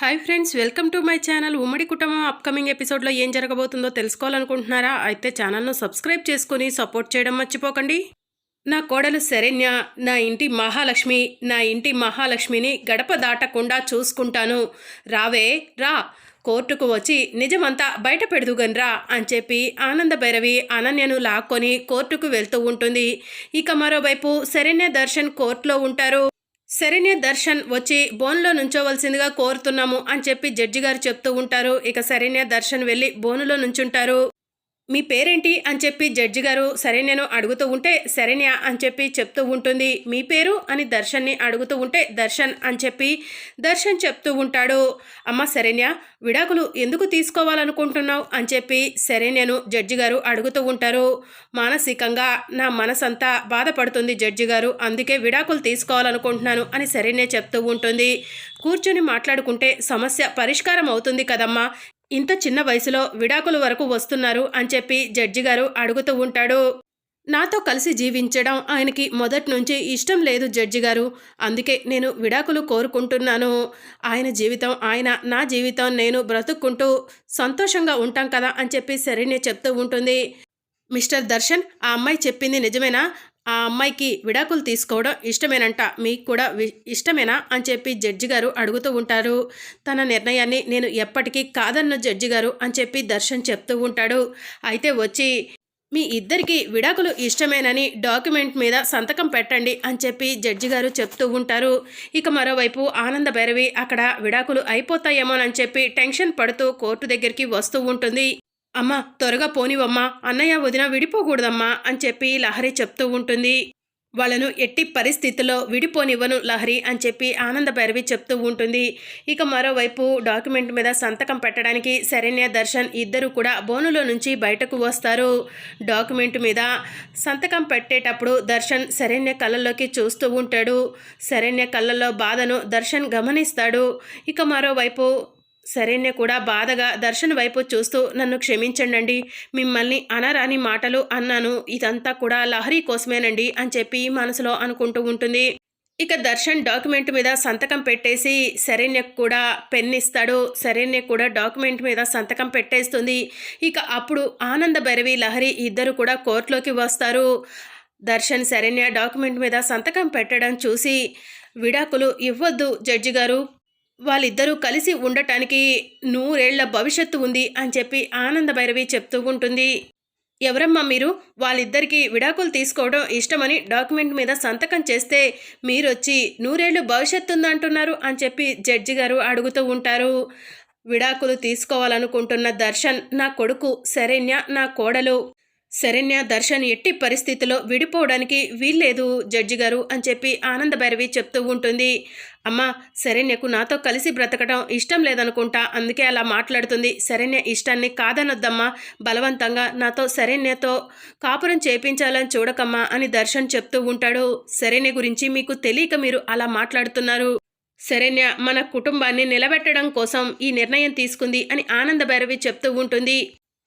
Hi friends welcome to my channel ఉమ్మడి కుటుంబం upcoming ఎపిసోడ్లో ఏం జరగబోతుందో తెలుసుకోవాలనుకుంటున్నారా? అయితే ఛానల్ను సబ్స్క్రైబ్ చేసుకుని సపోర్ట్ చేయడం మర్చిపోకండి. నా కోడలు శరణ్య నా ఇంటి మహాలక్ష్మి నా ఇంటి మహాలక్ష్మిని గడప దాటకుండా చూసుకుంటాను. రావే రా. కోర్టుకు వచ్చి నిజమంతా బయట పెడుదుగన్రా అని చెప్పి ఆనంద భైరవి అనన్యను లాక్కొని కోర్టుకు వెళ్తూ ఉంటుంది. ఇక మరోవైపు శరణ్య దర్శన్ కోర్టులో ఉంటారు. శరణ్య దర్శన్ వచ్చి బోన్లో నుంచోవలసిందిగా కోరుతున్నాము అని చెప్పి జడ్జి గారు చెప్తూ ఉంటారు. ఇక శరణ్య దర్శన్ వెళ్ళి బోనులో నుంచుంటారు. మీ పేరేంటి అని చెప్పి జడ్జి గారు శరణ్యను అడుగుతూ ఉంటే శరణ్య అని చెప్పి చెప్తూ ఉంటుంది. మీ పేరు? అని దర్శన్ని అడుగుతూ ఉంటే దర్శన్ అని చెప్పి దర్శన్ చెప్తూ ఉంటాడు. అమ్మ శరణ్య విడాకులు ఎందుకు తీసుకోవాలనుకుంటున్నావు? అని చెప్పి శరణ్యను జడ్జి గారు అడుగుతూ ఉంటారు. మానసికంగా నా మనసంతా బాధపడుతుంది జడ్జి గారు. అందుకే విడాకులు తీసుకోవాలనుకుంటున్నాను అని శరణ్య చెప్తూ ఉంటుంది. కూర్చొని మాట్లాడుకుంటే సమస్య పరిష్కారం అవుతుంది కదమ్మా. ఇంత చిన్న వయసులో విడాకుల వరకు వస్తున్నారు అని చెప్పి జడ్జి గారు అడుగుతూ ఉంటాడు. నాతో కలిసి జీవించడం ఆయనకి మొదటి నుంచి ఇష్టం లేదు జడ్జి గారు. అందుకే నేను విడాకులు కోరుకుంటున్నాను. ఆయన జీవితం ఆయన నా జీవితం నేను బ్రతుక్కుంటూ సంతోషంగా ఉంటాం కదా అని చెప్పి సరేనే చెప్తూ ఉంటుంది. మిస్టర్ దర్శన్ ఆ అమ్మాయి చెప్పింది నిజమేనా? ఆ అమ్మాయికి విడాకులు తీసుకోవడం ఇష్టమేనంట. మీకు కూడా వి- ఇష్టమేనా? అని చెప్పి జడ్జి గారు అడుగుతూ ఉంటారు. తన నిర్ణయాన్ని నేను ఎప్పటికీ కాదన్న జడ్జి గారు అని చెప్పి దర్శన్ చెప్తూ ఉంటాడు. అయితే వచ్చి మీ ఇద్దరికి విడాకులు ఇష్టమేనని డాక్యుమెంట్ మీద సంతకం పెట్టండి అని చెప్పి జడ్జి గారు చెప్తూ ఉంటారు. ఇక మరోవైపు ఆనంద భైరవి అక్కడ విడాకులు అయిపోతాయేమోనని చెప్పి టెన్షన్ పడుతూ కోర్టు దగ్గరికి వస్తూ ఉంటుంది. అమ్మా త్వరగా పోనివమ్మా. అన్నయ్య వదిన విడిపోకూడదమ్మా అని చెప్పి లహరి చెప్తూ ఉంటుంది. వాళ్ళను ఎట్టి పరిస్థితుల్లో విడిపోనివ్వను లహరి అని చెప్పి ఆనంద భైరవి చెప్తూ ఉంటుంది. ఇక మరోవైపు డాక్యుమెంట్ మీద సంతకం పెట్టడానికి శరణ్య దర్శన్ ఇద్దరు కూడా బోనులో నుంచి బయటకు వస్తారు. డాక్యుమెంట్ మీద సంతకం పెట్టేటప్పుడు దర్శన్ శరణ్య కళ్ళల్లోకి చూస్తూ ఉంటాడు. శరణ్య కళ్ళల్లో బాధను దర్శన్ గమనిస్తాడు. ఇక మరోవైపు సరైన కూడా బాధగా దర్శన్ వైపు చూస్తూ నన్ను క్షమించండి మిమ్మల్ని అనరాని మాటలు అన్నాను. ఇదంతా కూడా లహరి కోసమేనండి అని చెప్పి మనసులో అనుకుంటూ ఉంటుంది. ఇక దర్శన్ డాక్యుమెంట్ మీద సంతకం పెట్టేసి శరణ్యకు కూడా పెన్ ఇస్తాడు. శరణ్య కూడా డాక్యుమెంట్ మీద సంతకం పెట్టేస్తుంది. ఇక అప్పుడు ఆనంద భైరవి లహరి ఇద్దరు కూడా కోర్టులోకి వస్తారు. దర్శన్ శరణ్య డాక్యుమెంట్ మీద సంతకం పెట్టడం చూసి విడాకులు ఇవ్వద్దు జడ్జి గారు వాళ్ళిద్దరూ కలిసి ఉండటానికి నూరేళ్ళ భవిష్యత్తు ఉంది అని చెప్పి ఆనంద భైరవి చెప్తూ ఉంటుంది. ఎవరమ్మా మీరు? వాళ్ళిద్దరికీ విడాకులు తీసుకోవడం ఇష్టమని డాక్యుమెంట్ మీద సంతకం చేస్తే మీరొచ్చి నూరేళ్ళు భవిష్యత్తు ఉందంటున్నారు అని చెప్పి జడ్జి గారు అడుగుతూ ఉంటారు. విడాకులు తీసుకోవాలనుకుంటున్న దర్శన్ నా కొడుకు శరణ్య నా కోడలు శరణ్య దర్శన్ ఎట్టి పరిస్థితిలో విడిపోవడానికి వీల్లేదు జడ్జి గారు అని చెప్పి ఆనంద భైరవి చెప్తూ ఉంటుంది. అమ్మా శరణ్యకు నాతో కలిసి బ్రతకడం ఇష్టం లేదనుకుంటా అందుకే అలా మాట్లాడుతుంది. శరణ్య ఇష్టాన్ని కాదనొద్దమ్మా బలవంతంగా నాతో శరణ్యతో కాపురం చేపించాలని చూడకమ్మా అని దర్శన్ చెప్తూ ఉంటాడు. శరణ్య గురించి మీకు తెలియక మీరు అలా మాట్లాడుతున్నారు. శరణ్య మన కుటుంబాన్ని నిలబెట్టడం కోసం ఈ నిర్ణయం తీసుకుంది అని ఆనంద భైరవి చెప్తూ ఉంటుంది.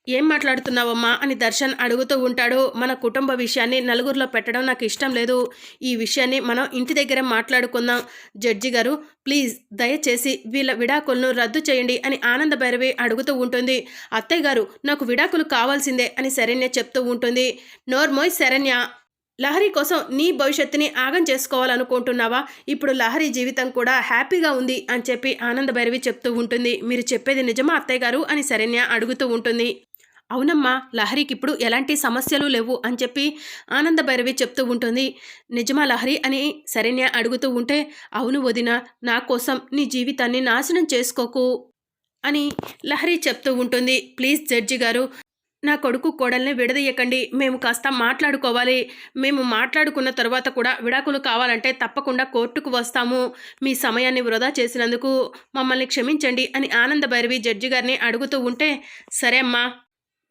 ఏం మాట్లాడుతున్నావమ్మా అని దర్శన్ అడుగుతూ ఉంటాడు. మన కుటుంబ విషయాన్ని నలుగురిలో పెట్టడం నాకు ఇష్టం లేదు. ఈ విషయాన్ని మనం ఇంటి దగ్గర మాట్లాడుకుందాం. జడ్జి గారు ప్లీజ్ దయచేసి వీళ్ళ విడాకులను రద్దు చేయండి అని ఆనంద భైరవి అడుగుతూ ఉంటుంది. అత్తయ్య గారు నాకు విడాకులు కావాల్సిందే అని శరణ్య చెప్తూ ఉంటుంది. నోర్మోయ్ శరణ్య లహరి కోసం నీ భవిష్యత్తుని ఆగం చేసుకోవాలనుకుంటున్నావా? ఇప్పుడు లహరి జీవితం కూడా హ్యాపీగా ఉంది అని చెప్పి ఆనంద భైరవి చెప్తూ ఉంటుంది. మీరు చెప్పేది నిజమా అత్తయ్య గారు? అని శరణ్య అడుగుతూ ఉంటుంది. అవునమ్మా లహరికి ఇప్పుడు ఎలాంటి సమస్యలు లేవు అని చెప్పి ఆనంద భైరవి చెప్తూ ఉంటుంది. నిజమా లహరి అని శరణ్య అడుగుతూ ఉంటే అవును వదిన నా కోసం నీ జీవితాన్ని నాశనం చేసుకోకు అని లహరి చెప్తూ ఉంటుంది. ప్లీజ్ జడ్జి గారు నా కొడుకు కోడల్ని విడదీయకండి. మేము కాస్త మాట్లాడుకోవాలి. మేము మాట్లాడుకున్న తర్వాత కూడా విడాకులు కావాలంటే తప్పకుండా కోర్టుకు వస్తాము. మీ సమయాన్ని వృధా చేసినందుకు మమ్మల్ని క్షమించండి అని ఆనంద భైరవి జడ్జి గారిని అడుగుతూ ఉంటే సరే అమ్మా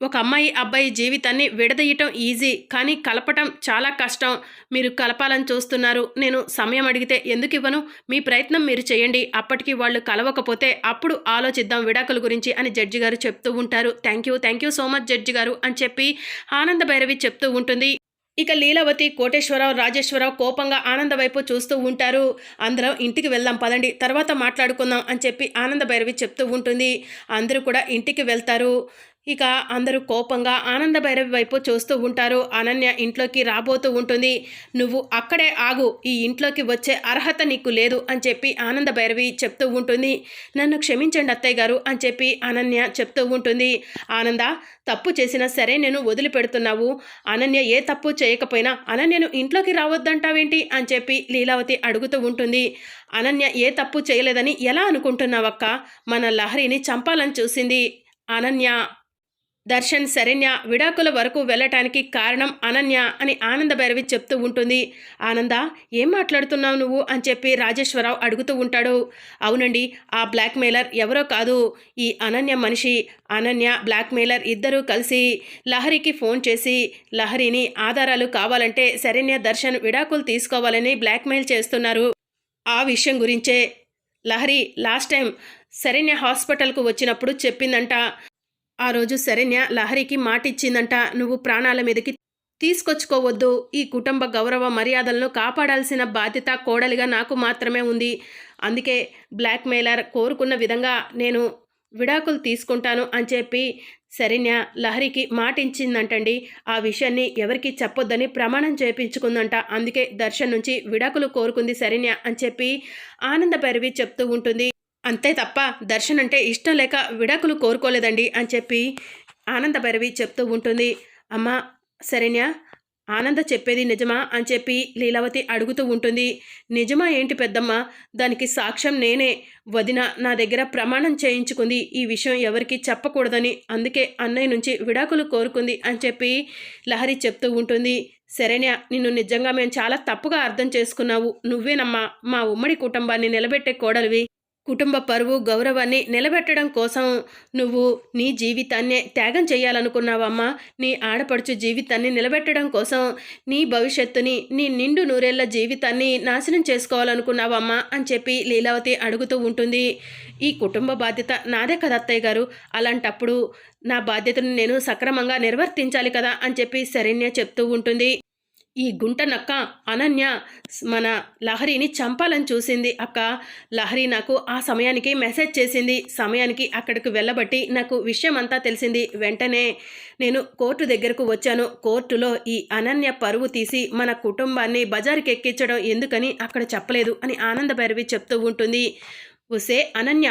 ఒక అమ్మాయి అబ్బాయి జీవితాన్ని విడదీయటం ఈజీ కానీ కలపటం చాలా కష్టం. మీరు కలపాలని చూస్తున్నారు. నేను సమయం అడిగితే ఎందుకు ఇవ్వను? మీ ప్రయత్నం మీరు చేయండి. అప్పటికి వాళ్ళు కలవకపోతే అప్పుడు ఆలోచిద్దాం విడాకుల గురించి అని జడ్జి గారు చెప్తూ ఉంటారు. Thank you thank you so much judge గారు అని చెప్పి ఆనంద భైరవి చెప్తూ ఉంటుంది. ఇక లీలావతి కోటేశ్వరరావు రాజేశ్వరరావు కోపంగా ఆనంద వైపు చూస్తూ ఉంటారు. అందరం ఇంటికి వెళ్దాం పదండి. తర్వాత మాట్లాడుకుందాం అని చెప్పి ఆనంద భైరవి చెప్తూ ఉంటుంది. అందరూ కూడా ఇంటికి వెళ్తారు. ఇక అందరూ కోపంగా ఆనంద భైరవి వైపు చూస్తూ ఉంటారు. అనన్య ఇంట్లోకి రాబోతూ ఉంటుంది. నువ్వు అక్కడే ఆగు. ఈ ఇంట్లోకి వచ్చే అర్హత నీకు లేదు అని చెప్పి ఆనంద భైరవి చెప్తూ ఉంటుంది. నన్ను క్షమించండి అత్తయ్య గారు అని చెప్పి అనన్య చెప్తూ ఉంటుంది. ఆనంద తప్పు చేసినా సరే నేను వదిలిపెడుతున్నావు. అనన్య ఏ తప్పు చేయకపోయినా అనన్యను ఇంట్లోకి రావద్దంటావేంటి అని చెప్పి లీలావతి అడుగుతూ ఉంటుంది. అనన్య ఏ తప్పు చేయలేదని ఎలా అనుకుంటున్నావక్క? మన లహరిని చంపాలని చూసింది అనన్య. దర్శన్ శరణ్య విడాకుల వరకు వెళ్ళటానికి కారణం అనన్య అని ఆనంద భైరవి చెప్తూ ఉంటుంది. ఆనంద ఏం మాట్లాడుతున్నావు నువ్వు? అని చెప్పి రాజేశ్వరరావు అడుగుతూ ఉంటాడు. అవునండి ఆ బ్లాక్మెయిలర్ ఎవరో కాదు. ఈ అనన్య మనిషి అనన్య బ్లాక్మెయిలర్ ఇద్దరూ కలిసి లహరికి ఫోన్ చేసి లహరిని ఆధారాలు కావాలంటే శరణ్య దర్శన్ విడాకులు తీసుకోవాలని బ్లాక్మెయిల్ చేస్తున్నారు. ఆ విషయం గురించే లహరి లాస్ట్ టైం శరణ్య హాస్పిటల్కు వచ్చినప్పుడు చెప్పిందంట. ఆ రోజు శరణ్య లహరికి మాట ఇచ్చిందంట నువ్వు ప్రాణాల మీదకి తీసుకొచ్చుకోవద్దు. ఈ కుటుంబ గౌరవ మర్యాదలను కాపాడాల్సిన బాధ్యత కోడలిగా నాకు మాత్రమే ఉంది. అందుకే బ్లాక్మెయిలర్ కోరుకున్న విధంగా నేను విడాకులు తీసుకుంటాను అని చెప్పి శరణ్య లహరికి మాటించిందంటండి. ఆ విషయాన్ని ఎవరికి చెప్పొద్దని ప్రమాణం చేపించుకుందంట అందుకే దర్శన్ నుంచి విడాకులు కోరుకుంది శరణ్య అని చెప్పి ఆనంద భైరవి చెప్తూ ఉంటుంది. అంతే తప్ప దర్శన్ అంటే ఇష్టం లేక విడాకులు కోరుకోలేదండి అని చెప్పి ఆనంద భైరవి చెప్తూ ఉంటుంది. అమ్మ శరణ్య ఆనంద చెప్పేది నిజమా అని చెప్పి లీలావతి అడుగుతూ ఉంటుంది. నిజమా ఏంటి పెద్దమ్మ? దానికి సాక్ష్యం నేనే. వదిన నా దగ్గర ప్రమాణం చేయించుకుంది. ఈ విషయం ఎవరికి చెప్పకూడదని అందుకే అన్నయ్య నుంచి విడాకులు కోరుకుంది అని చెప్పి లహరి చెప్తూ ఉంటుంది. శరణ్య నిన్ను నిజంగా మేము చాలా తప్పుగా అర్థం చేసుకున్నావు. నువ్వేనమ్మా మా ఉమ్మడి కుటుంబాన్ని నిలబెట్టే కోడలివి. కుటుంబ పరువు గౌరవాన్ని నిలబెట్టడం కోసం నువ్వు నీ జీవితాన్నే త్యాగం చేయాలనుకున్నావమ్మా. నీ ఆడపడుచు జీవితాన్ని నిలబెట్టడం కోసం నీ భవిష్యత్తుని నీ నిండు నూరేళ్ళ జీవితాన్ని నాశనం చేసుకోవాలనుకున్నావమ్మా అని చెప్పి లీలావతి అడుగుతూ ఉంటుంది. ఈ కుటుంబ బాధ్యత నాదే కదా అత్తయ్య గారు. అలాంటప్పుడు నా బాధ్యతను నేను సక్రమంగా నిర్వర్తించాలి కదా అని చెప్పి శరణ్య చెప్తూ ఉంటుంది. ఈ గుంటనక్క అనన్య మన లహరిని చంపాలని చూసింది. అక్క లహరి నాకు ఆ సమయానికి మెసేజ్ చేసింది. సమయానికి అక్కడికి వెళ్ళబట్టి నాకు విషయం అంతా తెలిసింది. వెంటనే నేను కోర్టు దగ్గరకు వచ్చాను. కోర్టులో ఈ అనన్య పరువు తీసి మన కుటుంబాన్ని బజారుకి ఎక్కించడం ఎందుకని అక్కడ చెప్పలేదు అని ఆనంద భైరవి చెప్తూ ఉంటుంది. ఉసే అనన్య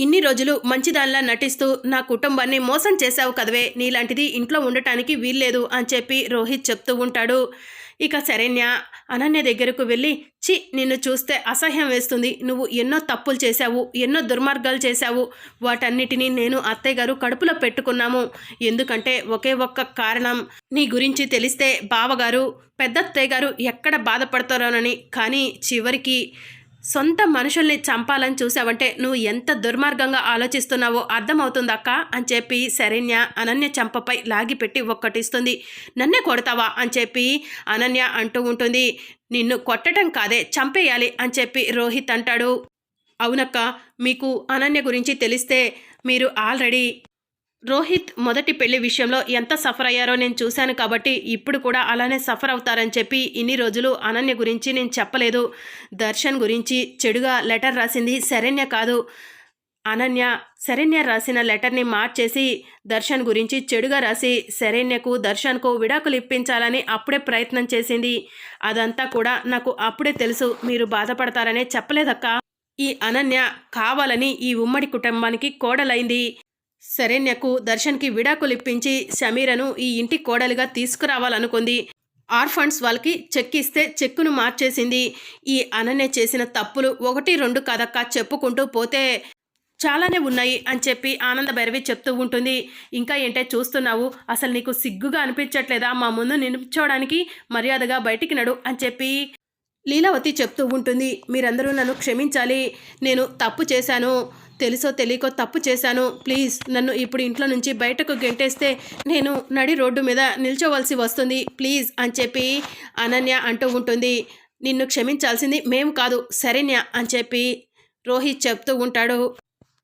ఇన్ని రోజులు మంచిదానిలా నటిస్తూ నా కుటుంబాన్ని మోసం చేశావు కదవే నీలాంటిది ఇంట్లో ఉండటానికి వీల్లేదు అని చెప్పి రోహిత్ చెప్తూ ఉంటాడు. ఇక శరణ్య అనన్య దగ్గరకు వెళ్ళి చి నిన్ను చూస్తే అసహ్యం వేస్తుంది. నువ్వు ఎన్నో తప్పులు చేశావు ఎన్నో దుర్మార్గాలు చేశావు. వాటన్నిటినీ నేను అత్తయ్య గారు కడుపులో పెట్టుకున్నాము. ఎందుకంటే ఒకే ఒక్క కారణం. నీ గురించి తెలిస్తే బావగారు పెద్దత్తయ్య గారు ఎక్కడ బాధపడతారోనని. కానీ చివరికి సొంత మనుషుల్ని చంపాలని చూసావంటే నువ్వు ఎంత దుర్మార్గంగా ఆలోచిస్తున్నావో అర్థమవుతుందక్క అని చెప్పి శరణ్య అనన్య చంపపై లాగిపెట్టి ఒక్కటిస్తుంది. నన్నే కొడతావా అని చెప్పి అనన్య అంటూ ఉంటుంది. నిన్ను కొట్టడం కాదే చంపేయాలి అని చెప్పి రోహిత్ అంటాడు. అవునక్క మీకు అనన్య గురించి తెలిస్తే మీరు ఆల్రెడీ రోహిత్ మొదటి పెళ్ళి విషయంలో ఎంత సఫర్ అయ్యారో నేను చూశాను కాబట్టి ఇప్పుడు కూడా అలానే సఫర్ అవుతారని చెప్పి ఇన్ని రోజులు అనన్య గురించి నేను చెప్పలేదు. దర్శన్ గురించి చెడుగా లెటర్ రాసింది శరణ్య కాదు. అనన్య శరణ్య రాసిన లెటర్ని మార్చేసి దర్శన్ గురించి చెడుగా రాసి శరణ్యకు దర్శన్కు విడాకులు ఇప్పించాలని అప్పుడే ప్రయత్నం చేసింది. అదంతా కూడా నాకు అప్పుడే తెలుసు. మీరు బాధపడతారనే చెప్పలేదక్క. ఈ అనన్య కావాలని ఈ ఉమ్మడి కుటుంబానికి కోడలైంది. శరణ్యకు దర్శన్కి విడాకులు ఇప్పించి సమీరను ఈ ఇంటి కోడలుగా తీసుకురావాలనుకుంది. ఆర్ఫండ్స్ వాళ్ళకి చెక్ ఇస్తే చెక్కును మార్చేసింది. ఈ అనన్య చేసిన తప్పులు ఒకటి రెండు కదక్క చెప్పుకుంటూ పోతే చాలానే ఉన్నాయి అని చెప్పి ఆనంద భైరవి చెప్తూ ఉంటుంది. ఇంకా ఏంటే చూస్తున్నావు? అసలు నీకు సిగ్గుగా అనిపించట్లేదా? మా ముందు నిలుచోవడానికి మర్యాదగా బయటికి నడు అని చెప్పి లీలావతి చెప్తూ ఉంటుంది మీరందరూ నన్ను క్షమించాలి. నేను తప్పు చేశాను. తెలుసో తెలియకో తప్పు చేశాను. ప్లీజ్ నన్ను ఇప్పుడు ఇంట్లో నుంచి బయటకు గెంటేస్తే నేను నడి రోడ్డు మీద నిల్చోవలసి వస్తుంది. ప్లీజ్ అని చెప్పి అనన్య అంటూ ఉంటుంది. నిన్ను క్షమించాల్సింది మేము కాదు శరణ్య అని చెప్పి రోహిత్ చెప్తూ ఉంటాడు.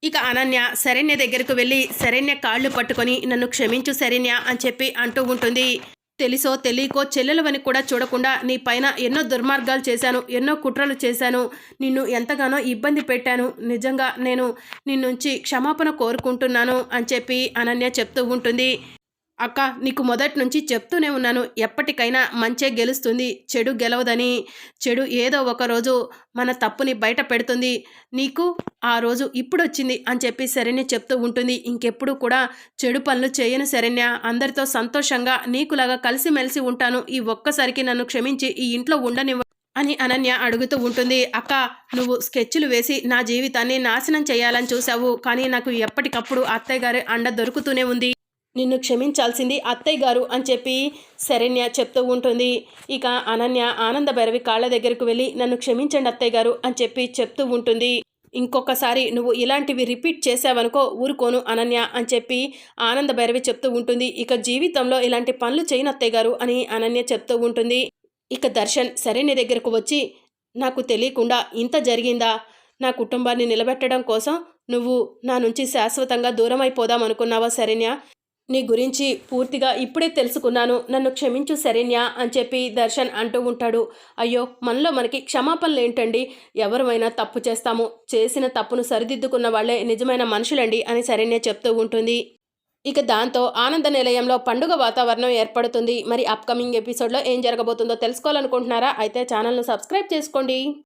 ఇక అనన్య శరణ్య దగ్గరకు వెళ్ళి శరణ్య కాళ్ళు పట్టుకొని నన్ను క్షమించు శరణ్య అని చెప్పి అంటూ ఉంటుంది. తెలిసో తెలియకో చెల్లెలవని కూడా చూడకుండా నీ పైన ఎన్నో దుర్మార్గాలు చేశాను ఎన్నో కుట్రలు చేశాను నిన్ను ఎంతగానో ఇబ్బంది పెట్టాను. నిజంగా నేను నిన్నుంచి క్షమాపణ కోరుకుంటున్నాను అని చెప్పి అనన్య చెప్తూ ఉంటుంది. అక్క నీకు మొదటి నుంచి చెప్తూనే ఉన్నాను ఎప్పటికైనా మంచే గెలుస్తుంది చెడు గెలవదని. చెడు ఏదో ఒక రోజు మన తప్పుని బయట పెడుతుంది. నీకు ఆ రోజు ఇప్పుడు వచ్చింది అని చెప్పి శరణ్య చెప్తూ ఉంటుంది. ఇంకెప్పుడు కూడా చెడు పనులు చేయను శరణ్య. అందరితో సంతోషంగా నీకులాగా కలిసిమెలిసి ఉంటాను. ఈ ఒక్కసారికి నన్ను క్షమించి ఈ ఇంట్లో ఉండనివ్వ అని అనన్య అడుగుతూ ఉంటుంది. అక్క నువ్వు స్కెచ్లు వేసి నా జీవితాన్ని నాశనం చేయాలని చూసావు కానీ నాకు ఎప్పటికప్పుడు అత్తయ్య గారి అండ దొరుకుతూనే ఉంది. నిన్ను క్షమించాల్సింది అత్తయ్య గారు అని చెప్పి శరణ్య చెప్తూ ఉంటుంది. ఇక అనన్య ఆనంద భైరవి కాళ్ళ దగ్గరకు వెళ్ళి నన్ను క్షమించండి అత్తయ్య గారు అని చెప్పి చెప్తూ ఉంటుంది. ఇంకొకసారి నువ్వు ఇలాంటివి రిపీట్ చేసావనుకో ఊరుకోను అనన్య అని చెప్పి ఆనంద భైరవి చెప్తూ ఉంటుంది. ఇక జీవితంలో ఇలాంటి పనులు చేయను అత్తయ్య గారు అని అనన్య చెప్తూ ఉంటుంది. ఇక దర్శన్ శరణ్య దగ్గరకు వచ్చి నాకు తెలియకుండా ఇంత జరిగిందా? నా కుటుంబాన్ని నిలబెట్టడం కోసం నువ్వు నా నుంచి శాశ్వతంగా దూరం అయిపోదాం అనుకున్నావా శరణ్య? నీ గురించి పూర్తిగా ఇప్పుడే తెలుసుకున్నాను. నన్ను క్షమించు శరణ్య అని చెప్పి దర్శన్ అంటూ ఉంటాడు. అయ్యో మనలో మనకి క్షమాపణలు ఏంటండి? ఎవరమైనా తప్పు చేస్తాము. చేసిన తప్పును సరిదిద్దుకున్న వాళ్ళే నిజమైన మనుషులండి అని శరణ్య చెప్తూ ఉంటుంది. ఇక దాంతో ఆనంద నిలయంలో పండుగ వాతావరణం ఏర్పడుతుంది. మరి అప్కమింగ్ ఎపిసోడ్లో ఏం జరగబోతుందో తెలుసుకోవాలనుకుంటున్నారా? అయితే ఛానల్ను సబ్స్క్రైబ్ చేసుకోండి.